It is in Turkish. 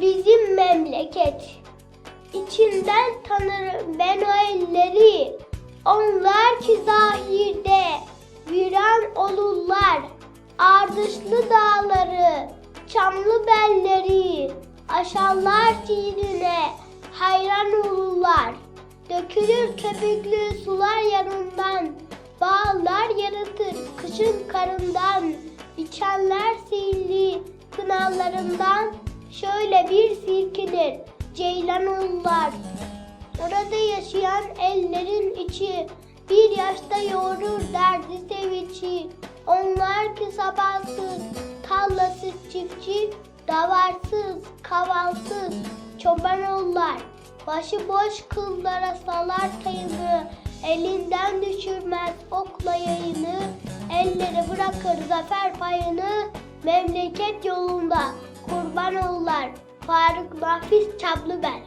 Bizim memleket. İçinden tanırım ben o elleri. Onlar ki zahirde viran olurlar. Ardışlı dağları, çamlı belleri aşarlar dinine hayran olurlar. Dökülür köpüklü sular yanında kışın karından. İçenler sihirli kınallarından, şöyle bir silkilir ceylan olurlar. Orada yaşayan ellerin içi bir yaşta yoğurur derdi sevinci. Onlar ki sabahsız, tarlasız çiftçi, davarsız, kavalsız, çoban olurlar. Başı boş kıllara salar tayını, elinden düşürmez okla yayını, bırakır zafer payını, memleket yolunda kurban olurlar. Faruk Nafiz Çablıbel